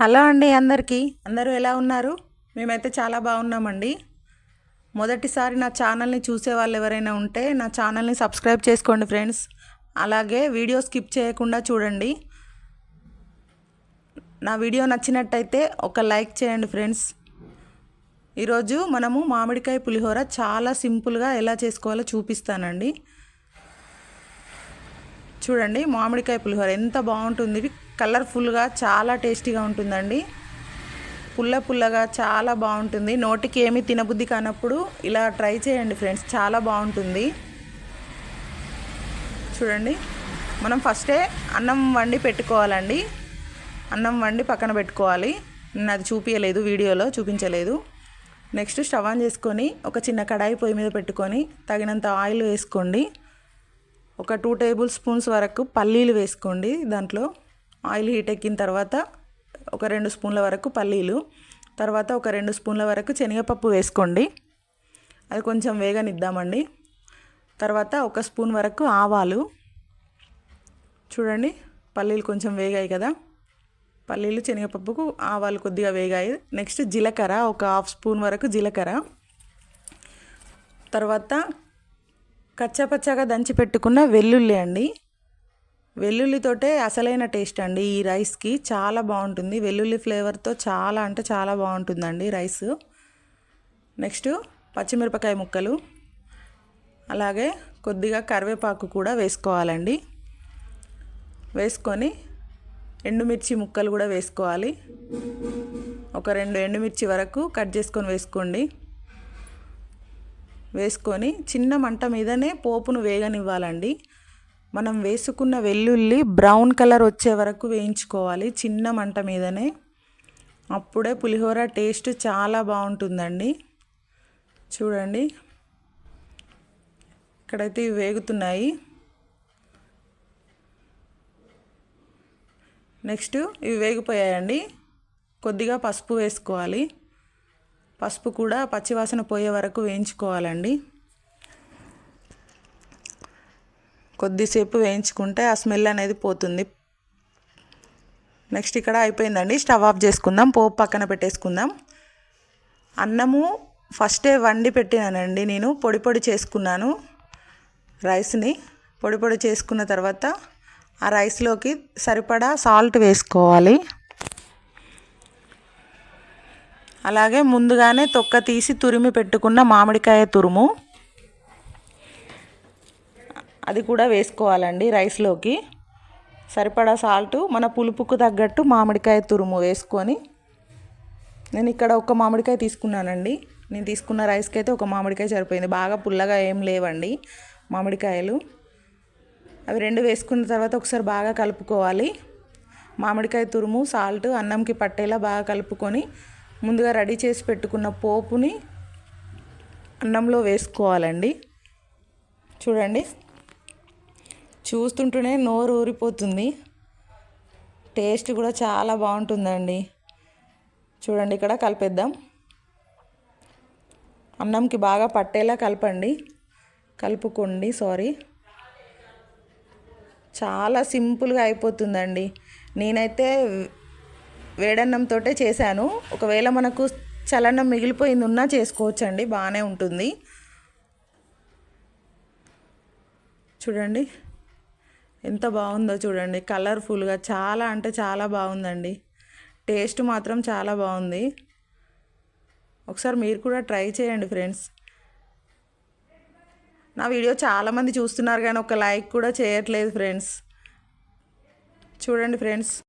Hello అండి అందరికీ. అందరూ ఎలా ఉన్నారు? మేమైతే చాలా బాగున్నామండి. మొదటిసారి నా ఛానల్ని చూసే వాళ్ళు ఎవరైనా ఉంటే నా ఛానల్ని సబ్స్క్రైబ్ చేసుకోండి ఫ్రెండ్స్. అలాగే వీడియో స్కిప్ చేయకుండా చూడండి. నా వీడియో నచ్చినట్టయితే ఒక లైక్ చేయండి ఫ్రెండ్స్. ఈరోజు మనము మామిడికాయ పులిహోర చాలా సింపుల్గా ఎలా చేసుకోవాలో చూపిస్తానండి. చూడండి మామిడికాయ పులిహోర ఎంత బాగుంటుంది. కలర్ఫుల్గా చాలా టేస్టీగా ఉంటుందండి. పుల్ల పుల్లగా చాలా బాగుంటుంది. నోటికి ఏమి తినబుద్ధి కానప్పుడు ఇలా ట్రై చేయండి ఫ్రెండ్స్. చాలా బాగుంటుంది. చూడండి. మనం ఫస్టే అన్నం వండి పెట్టుకోవాలండి. అన్నం వండి పక్కన పెట్టుకోవాలి. నేను అది చూపించలేదు వీడియోలో చూపించలేదు. నెక్స్ట్ స్టవ్ ఆన్ చేసుకొని ఒక చిన్న కడాయి పొయ్యి మీద పెట్టుకొని తగినంత ఆయిల్ వేసుకోండి. ఒక టూ టేబుల్ స్పూన్స్ వరకు పల్లీలు వేసుకోండి దాంట్లో. ఆయిల్ హీట్ ఎక్కిన తర్వాత ఒక రెండు స్పూన్ల వరకు పల్లీలు తర్వాత ఒక రెండు స్పూన్ల వరకు శనగపప్పు వేసుకోండి. అది కొంచెం వేగనిద్దామండి. తర్వాత ఒక స్పూన్ వరకు ఆవాలు. చూడండి పల్లీలు కొంచెం వేగాయి కదా. పల్లీలు శనగపప్పుకు ఆవాలు కొద్దిగా వేగాయి. నెక్స్ట్ జీలకర్ర ఒక హాఫ్ స్పూన్ వరకు జీలకర్ర. తర్వాత కచ్చపచ్చగా దంచి పెట్టుకున్న వెల్లుల్లి అండి. వెల్లుల్లితోటే అసలైన టేస్ట్ అండి. ఈ రైస్కి చాలా బాగుంటుంది. వెల్లుల్లి ఫ్లేవర్తో చాలా అంటే చాలా బాగుంటుందండి రైస్. నెక్స్ట్ పచ్చిమిరపకాయ ముక్కలు. అలాగే కొద్దిగా కరివేపాకు కూడా వేసుకోవాలండి. వేసుకొని ఎండుమిర్చి ముక్కలు కూడా వేసుకోవాలి. ఒక రెండు ఎండుమిర్చి వరకు కట్ చేసుకొని వేసుకోండి. వేసుకొని చిన్న మంట మీదనే పోపును వేగనివ్వాలండి. మనం వేసుకున్న వెల్లుల్లి బ్రౌన్ కలర్ వచ్చే వరకు వేయించుకోవాలి చిన్న మంట మీదనే. అప్పుడే పులిహోర టేస్ట్ చాలా బాగుంటుందండి. చూడండి. ఇక్కడైతే ఇవి వేగుతున్నాయి. నెక్స్ట్ ఇవి వేగిపోయాయండి. కొద్దిగా పసుపు వేసుకోవాలి. పసుపు కూడా పచ్చివాసన పోయే వరకు వేయించుకోవాలండి. కొద్దిసేపు వేయించుకుంటే ఆ స్మెల్ అనేది పోతుంది. నెక్స్ట్ ఇక్కడ అయిపోయిందండి. స్టవ్ ఆఫ్ చేసుకుందాం. పోపు పక్కన పెట్టేసుకుందాం. అన్నము ఫస్టే వండి పెట్టినానండి నేను. పొడి పొడి చేసుకున్నాను రైస్ని. పొడి పొడి చేసుకున్న తర్వాత ఆ రైస్లోకి సరిపడా సాల్ట్ వేసుకోవాలి. అలాగే ముందుగానే తొక్క తీసి తురిమి పెట్టుకున్న మామిడికాయ తురుము. అది కూడా వేసుకోవాలండి రైస్లోకి. సరిపడా సాల్ట్ మన పులుపుకు తగ్గట్టు మామిడికాయ తురుము వేసుకొని నేను ఇక్కడ ఒక మామిడికాయ తీసుకున్నానండి. నేను తీసుకున్న రైస్కి అయితే ఒక మామిడికాయ సరిపోయింది. బాగా పుల్లగా ఏం లేవండి మామిడికాయలు. అవి రెండు వేసుకున్న తర్వాత ఒకసారి బాగా కలుపుకోవాలి. మామిడికాయ తురుము సాల్ట్ అన్నంకి పట్టేలా బాగా కలుపుకొని ముందుగా రెడీ చేసి పెట్టుకున్న పోపుని అన్నంలో వేసుకోవాలండి. చూడండి. చూస్తుంటేనే నోరు ఊరిపోతుంది. టేస్ట్ కూడా చాలా బాగుంటుందండి. చూడండి ఇక్కడ కలిపేద్దాం. అన్నంకి బాగా పట్టేలా కలపండి. కలుపుకోండి సారీ. చాలా సింపుల్గా అయిపోతుందండి. నేనైతే వేడన్నంతో చేశాను. ఒకవేళ మనకు చలనం మిగిలిపోయింది ఉన్నా చేసుకోవచ్చండి బాగానే ఉంటుంది. చూడండి. ఎంత బాగుందో చూడండి. కలర్ఫుల్గా చాలా అంటే చాలా బాగుందండి. టేస్ట్ మాత్రం చాలా బాగుంది. ఒకసారి మీరు కూడా ట్రై చేయండి ఫ్రెండ్స్. నా వీడియో చాలామంది చూస్తున్నారు కానీ ఒక లైక్ కూడా చేయట్లేదు ఫ్రెండ్స్. చూడండి ఫ్రెండ్స్.